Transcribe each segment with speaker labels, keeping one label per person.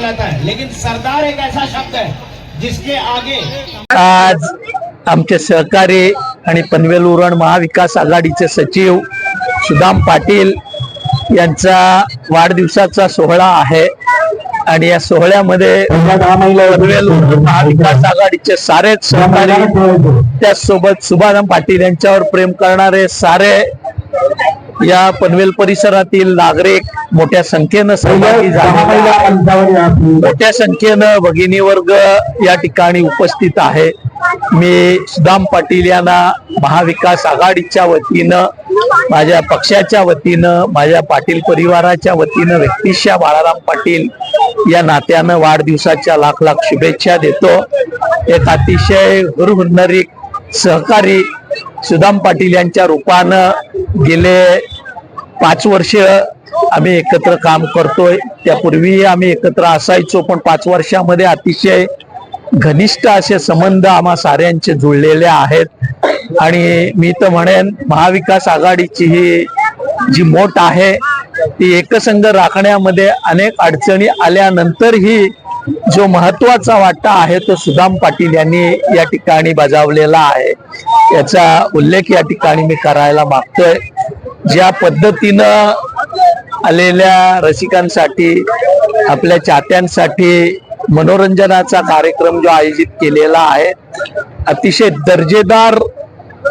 Speaker 1: कहलाता है। लेकिन सरदार एक ऐसा शब्द है जिसके आगे
Speaker 2: आज आमचे सहकारी आणि पनवेल उरण महाविकास आघाडीचे सचिव सुदाम पाटील यांचा वाढदिवसाचा सोहळा आहे. आणि या सोहळ्यामध्ये पनवेल उरण महाविकास आघाडीचे सारेच सहकारी त्याचसोबत सुभाराम पाटील यांच्यावर प्रेम करणारे सारे या पनवेल परिसरातील नागरिक मोठ्या संख्येनं सहभागी आहेत. मोठ्या संख्येनं भगिनी वर्ग या ठिकाणी उपस्थित आहे मी सुदाम पाटील यांना महाविकास आघाडीच्या वतीनं माझ्या पक्षाच्या वतीनं माझ्या पाटील परिवाराच्या वतीनं व्यक्तिशा बाळाराम पाटील या नात्यानं वाढदिवसाच्या लाख लाख शुभेच्छा देतो एक अतिशय हुरहुन्नरी सहकारी सुदाम पाटील यांच्या रूपानं गेले पाच वर्ष आम्ही एकत्र काम करतोय. त्यापूर्वी आम्ही एकत्र असायचो पण पाच वर्षामध्ये अतिशय घनिष्ठ असे संबंध आम्हा साऱ्यांचे जुळलेले आहेत. आणि मी तर म्हणेन महाविकास आघाडीची ही जी मोठ आहे ती एकसंघ राखण्यामध्ये अनेक अडचणी आल्यानंतरही जो महत्त्वाचा वाटा आहे तो सुदाम पाटील यांनी या ठिकाणी बजावलेला आहे. याचा उल्लेख या ठिकाणी मी करायला मागतोय. ज्या पद्धतीनं आलेल्या रसिकांसाठी आपल्या चाहत्यांसाठी मनोरंजनाचा कार्यक्रम जो आयोजित केलेला आहे अतिशय दर्जेदार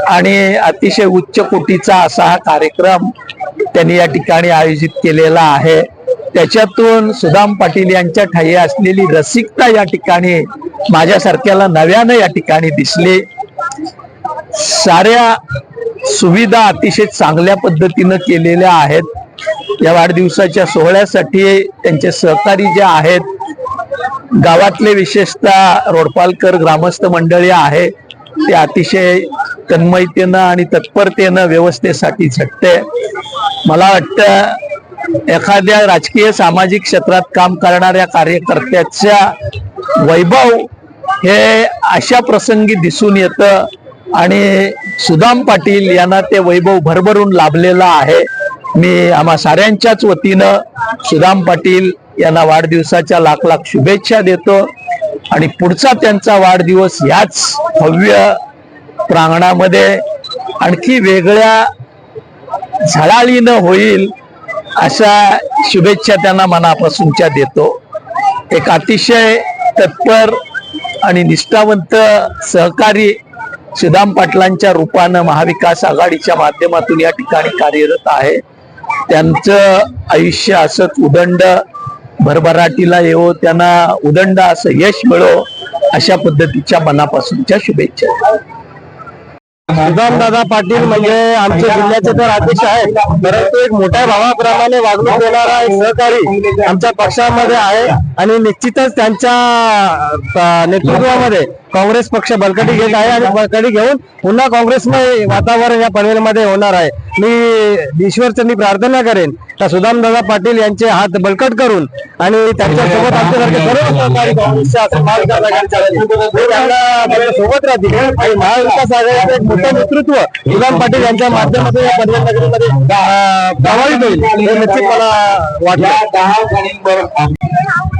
Speaker 2: आणि अतिशय उच्च कोटीचा असा हा कार्यक्रम त्यांनी या ठिकाणी आयोजित केलेला आहे. त्याच्यातून सुदाम पाटील यांच्या ठाई असलेली रसिकता या ठिकाणी माझ्यासारख्याला नव्यानं या ठिकाणी दिसली. साऱ्या सुविधा अतिशय चांगल्या पद्धतीनं केलेल्या आहेत. या वाढदिवसाच्या सोहळ्यासाठी त्यांचे सहकारी जे आहेत गावातले विशेषतः रोडपालकर ग्रामस्थ मंडळी आहे ते अतिशय तन्मयतेनं आणि तत्परतेनं व्यवस्थेसाठी झटते. मला वाटतं एखाद्या राजकीय सामाजिक क्षेत्रात काम करणाऱ्या कार्यकर्त्याच्या वैभव हे अशा प्रसंगी दिसून येतं. आणि सुदाम पाटील यांना ते वैभव भरभरून लाभलेलं आहे. मी आम्हा साऱ्यांच्याच वतीनं सुदाम पाटील यांना वाढदिवसाच्या लाख लाख शुभेच्छा देतो. आणि पुढचा त्यांचा वाढदिवस याच भव्य प्रांगणामध्ये आणखी वेगळ्या झळाळीनं होईल. अशा शुभेच्छा त्यांना मनापासूनच्या देतो. एक अतिशय तत्पर आणि निष्ठावंत सहकारी सुदाम पाटलांच्या रूपानं महाविकास आघाडीच्या माध्यमातून या ठिकाणी कार्यरत आहे. त्यांचं आयुष्य असंच उदंड भरभराटीला येवो त्यांना उदंड असं यश मिळो अशा पद्धतीच्या मनापासूनच्या शुभेच्छा.
Speaker 3: दादा पाटील म्हणजे आमच्या जिल्ह्याचे तर अध्यक्ष आहेत परंतु एक मोठ्या भावाप्रमाणे वागणूक देणारा एक सहकारी आमच्या पक्षामध्ये आहे आणि निश्चितच त्यांच्या नेतृत्वामध्ये काँग्रेस पक्ष बलकटी घेत आहे आणि बलकटी घेऊन पुन्हा काँग्रेसमय वातावरण या पनवेलमध्ये होणार आहे. मी ईश्वरचंदी प्रार्थना करेन. तर सुदामदादा पाटील यांचे हात बलकट करून आणि त्यांच्यासोबत आमच्यासारखे सर्व सहकारी काँग्रेसच्या सोबत राहतील आणि महाविकास आघाडीचं एक मोठं नेतृत्व सुदाम पाटील यांच्या माध्यमातून या पनवेल प्रभावित होईल हे नक्कीच मला वाटलं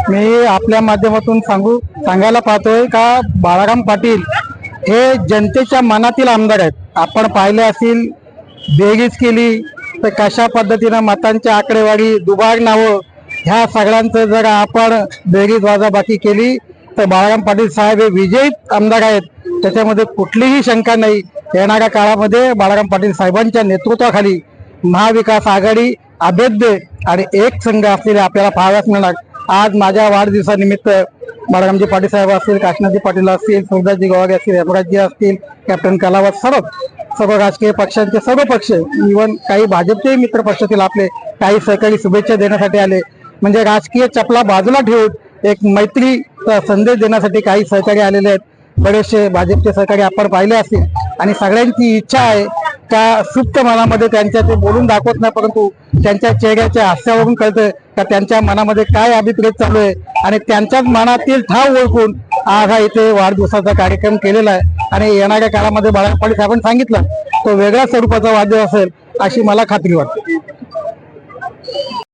Speaker 4: मी आपल्या माध्यमातून सांगू सांगायला पाहतोय का बाळाराम पाटील हे जनतेच्या मनातील आमदार आहेत. आपण पाहिले असतील बेगीज केली तर कशा पद्धतीनं मतांची आकडेवारी दुबार नावं ह्या सगळ्यांचं जर आपण बेगीज वाजाबाकी केली तर बाळाराम पाटील साहेब हे विजयी आमदार आहेत. त्याच्यामध्ये कुठलीही शंका नाही. येणाऱ्या काळामध्ये बाळाराम पाटील साहेबांच्या नेतृत्वाखाली महाविकास आघाडी अभेद्य आणि एक संघ असलेले आपल्याला पाहाव्यास मिळणार. आज माझ्या वाढदिवसानिमित्त बाळारामजी पाटील साहेब असतील काशनाजी पाटील असतील सुरदासजी गोवागे असतील हेमराजजी असतील कॅप्टन कलावत सर्व सर्व राजकीय पक्षांचे सर्व पक्ष इव्हन काही भाजपचे मित्र पक्षातील आपले काही सहकारी शुभेच्छा देण्यासाठी आले. म्हणजे राजकीय चपला बाजूला ठेवून एक मैत्रीचा संदेश देण्यासाठी काही सहकारी आलेले आहेत. बरेचसे भाजपचे सहकारी आपण पाहिले असतील. आणि सगळ्यांची इच्छा आहे का सुप्त मनामध्ये त्यांच्या ते बोलून दाखवत नाही परंतु त्यांच्या चेहऱ्याच्या हास्यावरून कळतं का त्यांच्या मनामध्ये काय अभिप्रेत चालू आहे. आणि त्यांच्याच मनातील ठाव ओळखून आज हा इथे वाढदिवसाचा कार्यक्रम केलेला आहे. आणि येणाऱ्या काळामध्ये बाळापाडी साहेबांनी सांगितलं तो वेगळ्या स्वरूपाचा वाद्य असेल अशी मला खात्री वाटते.